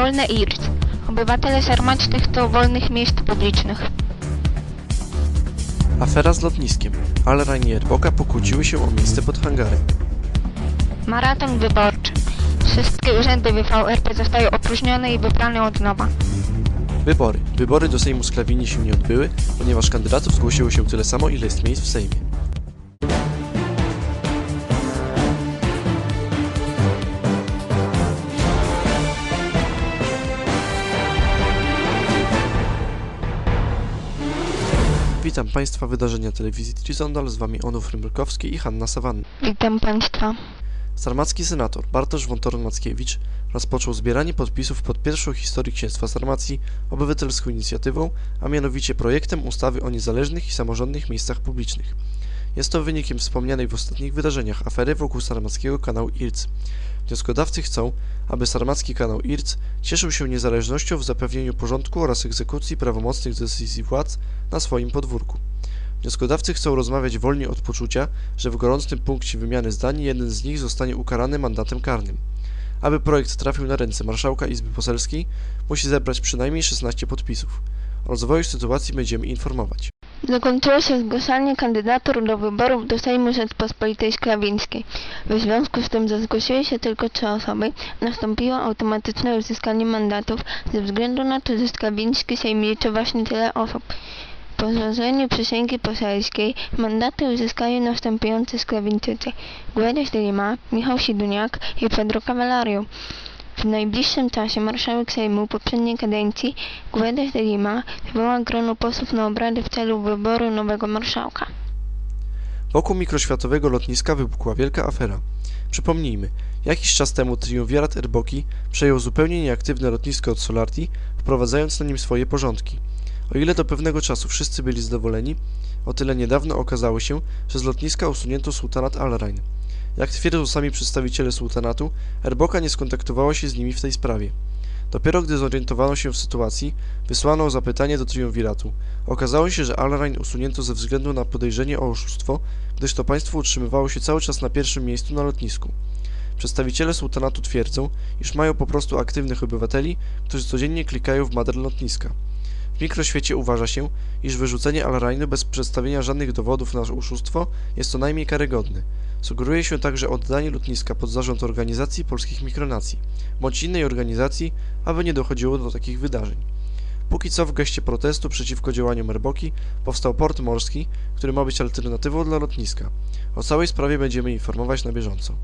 Wolne IRC. Obywatele Sarmacznych to wolnych miejsc publicznych. Afera z lotniskiem. Alrain i Erboka pokłóciły się o miejsce pod hangarem. Maraton wyborczy. Wszystkie urzędy WVRP zostają opróżnione i wybrane od nowa. Wybory. Wybory do Sejmu Sklawini się nie odbyły, ponieważ kandydatów zgłosiło się tyle samo, ile jest miejsc w Sejmie. Witam Państwa wydarzenia telewizji Trizondal, z Wami Onuf Rymbrykowski i Hanna Sawanna. Witam Państwa. Sarmacki senator Bartosz Wątoryn-Mackiewicz rozpoczął zbieranie podpisów pod pierwszą w historii Księstwa Sarmacji obywatelską inicjatywą, a mianowicie projektem ustawy o niezależnych i samorządnych miejscach publicznych. Jest to wynikiem wspomnianej w ostatnich wydarzeniach afery wokół sarmackiego kanału IRC. Wnioskodawcy chcą, aby sarmacki kanał IRC cieszył się niezależnością w zapewnieniu porządku oraz egzekucji prawomocnych decyzji władz na swoim podwórku. Wnioskodawcy chcą rozmawiać wolniej od poczucia, że w gorącym punkcie wymiany zdań jeden z nich zostanie ukarany mandatem karnym. Aby projekt trafił na ręce marszałka Izby Poselskiej, musi zebrać przynajmniej 16 podpisów. O rozwoju sytuacji będziemy informować. Zakończyło się zgłaszanie kandydatur do wyborów do Sejmu Rzeczpospolitej Sklawińskiej. W związku z tym, że zgłosiły się tylko trzy osoby, nastąpiło automatyczne uzyskanie mandatów ze względu na to, że Sklawiński Sejm liczy właśnie tyle osób. Po złożeniu przysięgi poselskiej mandaty uzyskają następujący Sklawińczycy Guedes de Lima, Michał Siduniak i Pedro Cavalario. W najbliższym czasie marszałek Sejmu poprzedniej kadencji Guedes de Lima zwoła grono posłów na obrady w celu wyboru nowego marszałka. Wokół mikroświatowego lotniska wybuchła wielka afera. Przypomnijmy, jakiś czas temu triumvirat Erboki przejął zupełnie nieaktywne lotnisko od Solarti, wprowadzając na nim swoje porządki. O ile do pewnego czasu wszyscy byli zadowoleni, o tyle niedawno okazało się, że z lotniska usunięto sułtanat Al-Rain. Jak twierdzą sami przedstawiciele sułtanatu, Erboka nie skontaktowała się z nimi w tej sprawie. Dopiero gdy zorientowano się w sytuacji, wysłano zapytanie do triumviratu. Okazało się, że Al-Rain usunięto ze względu na podejrzenie o oszustwo, gdyż to państwo utrzymywało się cały czas na pierwszym miejscu na lotnisku. Przedstawiciele sułtanatu twierdzą, iż mają po prostu aktywnych obywateli, którzy codziennie klikają w madr lotniska. W mikroświecie uważa się, iż wyrzucenie Al-Rainu bez przedstawienia żadnych dowodów na oszustwo jest co najmniej karygodne. Sugeruje się także oddanie lotniska pod zarząd organizacji polskich mikronacji, bądź innej organizacji, aby nie dochodziło do takich wydarzeń. Póki co w geście protestu przeciwko działaniom Erboki powstał port morski, który ma być alternatywą dla lotniska. O całej sprawie będziemy informować na bieżąco.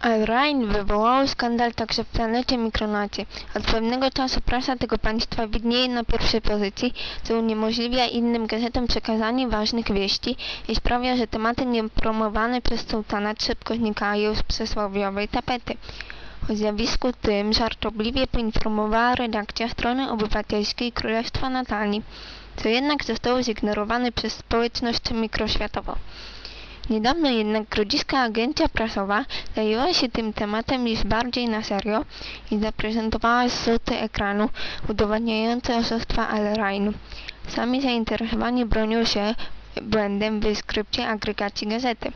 Al-Rain wywołał skandal także w planecie Mikronacie. Od pewnego czasu prasa tego państwa widnieje na pierwszej pozycji, co uniemożliwia innym gazetom przekazanie ważnych wieści i sprawia, że tematy niepromowane przez sułtanat szybko znikają z przysłowiowej tapety. O zjawisku tym żartobliwie poinformowała redakcja strony obywatelskiej Królestwa Natalii, co jednak zostało zignorowane przez społeczność mikroświatową. Niedawno jednak grodziska agencja prasowa zajęła się tym tematem już bardziej na serio i zaprezentowała zrzuty ekranu udowadniające oszustwa Al-Rainu. Sami zainteresowani bronią się błędem w skrypcie agregacji gazety.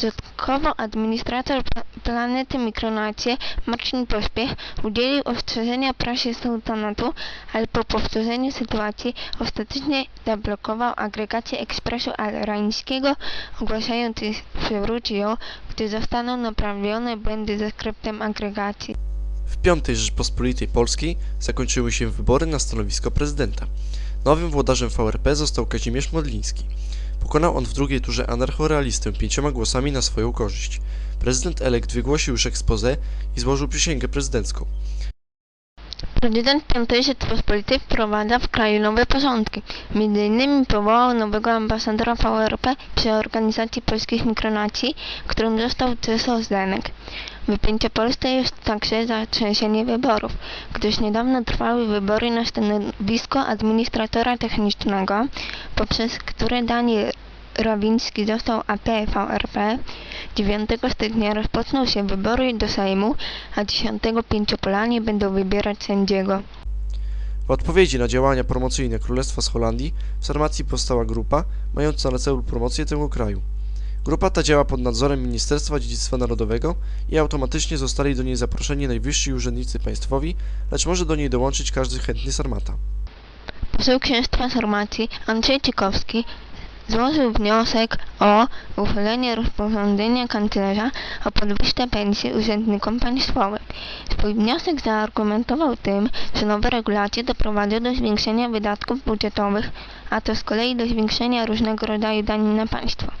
Początkowo administrator pla- planety Mikronacie Marcin Pośpiech udzielił ostrzeżenia prasie sułtanatu, ale po powtórzeniu sytuacji ostatecznie zablokował agregację ekspresu al-rańskiego, ogłaszając, iż przywróci ją, gdy zostaną naprawione błędy ze skryptem agregacji. W piątej Rzeczpospolitej Polskiej zakończyły się wybory na stanowisko prezydenta. Nowym włodarzem VRP został Kazimierz Modliński. Pokonał on w drugiej turze anarchorealistę pięcioma głosami na swoją korzyść. Prezydent elekt wygłosił już expose i złożył przysięgę prezydencką. Prezydent Piątej Rzeczypospolitej wprowadza w kraju nowe porządki. Między innymi powołał nowego ambasadora VRP przy organizacji polskich mikronacji, którym został Czesław Zdenek. Wypięcie Polsce jest także zatrzęsienie wyborów, gdyż niedawno trwały wybory na stanowisko administratora technicznego, poprzez które Daniel Rawiński został AP VRP. 9 stycznia rozpoczną się wybory do Sejmu, a 10 Pięciopolanie będą wybierać sędziego. W odpowiedzi na działania promocyjne Królestwa z Holandii w Sarmacji powstała grupa mająca na celu promocję tego kraju. Grupa ta działa pod nadzorem Ministerstwa Dziedzictwa Narodowego i automatycznie zostali do niej zaproszeni najwyżsi urzędnicy państwowi, lecz może do niej dołączyć każdy chętny sarmata. Poseł Księstwa Sarmacji Andrzej Ciekowski złożył wniosek o uchylenie rozporządzenia kanclerza o podwyżce pensji urzędnikom państwowym. Swój wniosek zaargumentował tym, że nowe regulacje doprowadzą do zwiększenia wydatków budżetowych, a to z kolei do zwiększenia różnego rodzaju danin na państwo.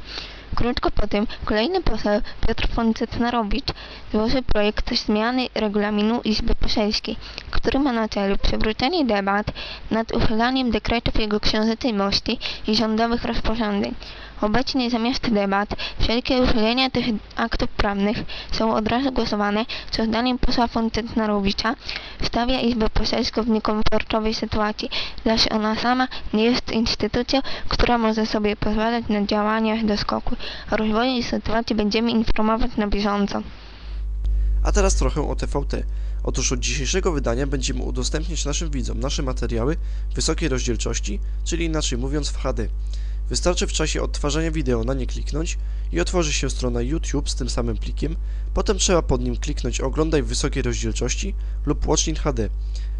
Krótko po tym kolejny poseł Piotr von Cetnarowicz złożył projekt zmiany regulaminu Izby Poselskiej, który ma na celu przywrócenie debat nad uchylaniem dekretów jego książęcej mości i rządowych rozporządzeń. Obecnie zamiast debat wszelkie uchylenia tych aktów prawnych są od razu głosowane, co zdaniem posła von Cetnarowicza stawia Izbę Poselską w niekomfortowej sytuacji, zaś ona sama nie jest instytucją, która może sobie pozwalać na działania do skoku. O rozwoju sytuacji będziemy informować na bieżąco. A teraz trochę o TVT. Otóż od dzisiejszego wydania będziemy udostępniać naszym widzom nasze materiały wysokiej rozdzielczości, czyli inaczej mówiąc w HD. Wystarczy w czasie odtwarzania wideo na nie kliknąć i otworzy się strona YouTube z tym samym plikiem, potem trzeba pod nim kliknąć oglądaj w wysokiej rozdzielczości lub Watch in HD.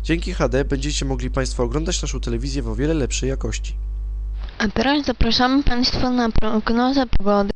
Dzięki HD będziecie mogli Państwo oglądać naszą telewizję w o wiele lepszej jakości. A teraz zapraszamy Państwa na prognozę pogody.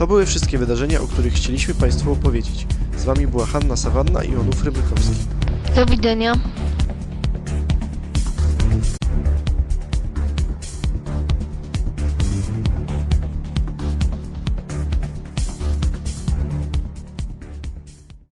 To były wszystkie wydarzenia, o których chcieliśmy Państwu opowiedzieć. Z Wami była Hanna Sawanna i Onufry Mykowski. Do widzenia.